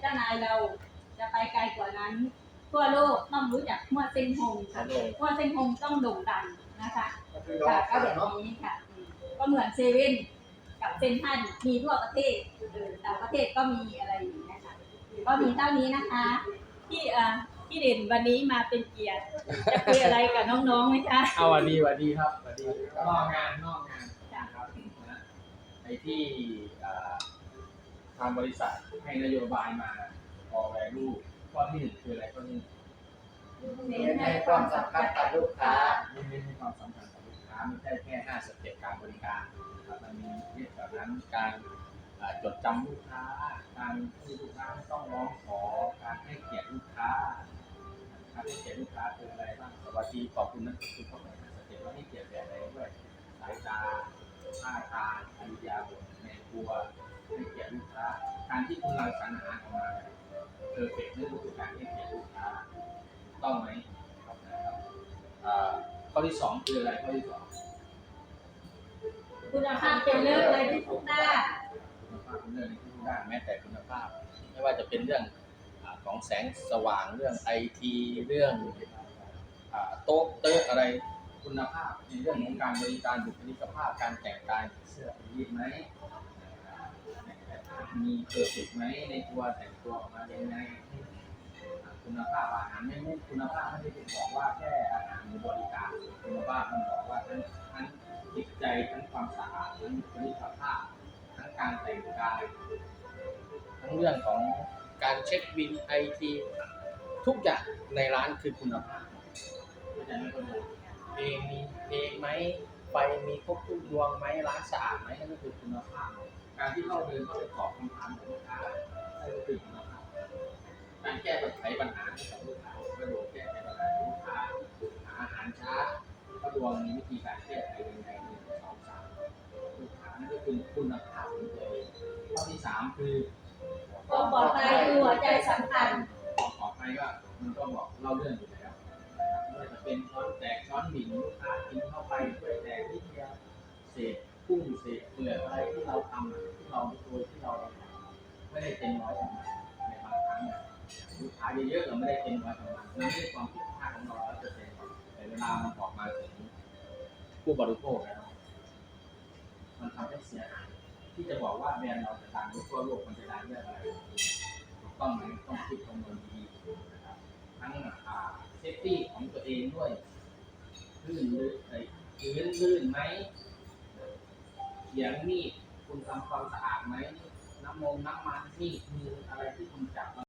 เจ้านายเราจะไปไกลกว่านั้น ทั่วโลกต้องรู้จักมั่วเซ็งฮงค่ะมั่วเซ็งฮงต้องโด่งดังนะคะก็คือค่ะก็เราแบบเนาะนี้ค่ะอืมก็เหมือนเซเว่นกับเซนทรันมีทั่วประเทศเออต่างประเทศก็มีอะไรอย่างนี้นะคะก็มีเท่านี้นะคะ ที่เอ่อที่เด่นวันนี้มาเป็นเกียรติจะคุยอะไรกับน้องๆไหมคะเอาสวัสดีสวัสดีครับสวัสดีนอกงานนอกงานนะครับนะไอ้ที่เอ่อ ทางบริษัทให้นโยบายมาพอแวลูข้อที่หนึ่งคืออะไรข้อที่หนึ่งเน้นให้ความสำคัญกับลูกค้าเน้นให้ความสำคัญกับลูกค้าไม่ใช่แค่ห้าสเต็ปการบริการนะครับมันมีเรื่องแบบนั้นการเอ่อจดจำลูกค้า การที่ลูกค้าไม่ต้องร้องขอการให้เกียรติลูกค้าการให้เกียรติลูกค้าคืออะไรบ้างสวัสดีขอบคุณนะคือเข้าไปห้าสเต็ปแล้วให้เกียรติแบบไหนด้วยสายตาท่าทางอริยาบทในครัวให้เกียรติ ลูกค้า การที่คุณเรังสรรหาออกมาเพอร์เฟกต์นั่นก็คือการให้เกียรติลูกค้าต้องไหมครับนะครับข้อที่สองคืออะไรข้อที่สองคุณภาพเป็นเลิศเลยที่ทุกด้านคุณภาพเป็นเรื่องในทุกด้านแม้แต่คุณภาพ ไม่ว่าจะเป็นเรื่องของแสงสว่างเรื่องไอทีเรื่องโต๊ะเต๊ะอะไรคุณภาพในเรื่องของการบริการบุคลิกภาพการแต่งกายเสื้อยืดไหม มีเพอร์เฟกไหมในตัวแต่งตัวออกมายังไงคุณภาพอาหารไม่ไม่คุณภาพไม่ได้เป็นบอกว่าแค่อาหารหรือบริการคุณภาพมันบอกว่าทั้งทั้งจิตใจทั้งความสะอาดทั้งบุคลิกภาพทั้งการแต่งกายทั้งเรื่องของการเช็คบินไอทีทุกอย่างในร้านคือคุณภาพเข้าใจไหมคุณผู้เพลงมีเพลงไหมไฟมีครบทุกดวงไหมร้านสะอาดไหมนั่นก็คือคุณภาพ การที่เราเดินเข้าไปตอบคำถามของลูกค้านั่นก็คือคุณภาพการแก้ไขปัญหาให้กับลูกค้ากระโดดแก้ไขปัญหาให้ลูกค้าหาอาหารช้ากระดวงมีวิธีการแก้ไขยังไงหนึ่งสองสามลูกค้านั่นก็คือคุณภาพของตัวเองข้อที่สามคือความปลอดภัยคือหัวใจสำคัญของปลอดภัยก็มันก็บอกเล่าเรื่องอยู่แล้วไม่ว่าจะเป็นช้อนแตกช้อนบิ่นลูกค้ากิน ไม่ได้เต็มร้อยของมันในบางครั้งอะลูกค้าเยอะๆเราไม่ได้เต็มร้อยของมันมันไม่ใช่ความผิดพลาดของเราร้อยเปอร์เซ็นต์แต่เวลามันออกมาถึงผู้บริโภคแล้วมันทำให้เสียหายที่จะบอกว่าแบรนด์เราจะดังทั่วโลกมันจะดังเรื่องอะไรถูกต้องไหมต้องคิดคำนวณดีๆนะครับทั้งอ่าเซฟตี้ของตัวเองด้วยลื่นลื่นไอ้พื้นลื่นไหมเสียงมีดคุณทำความสะอาดไหม น้ำมงน้ำมันที่มีอะไรที่คุณจับ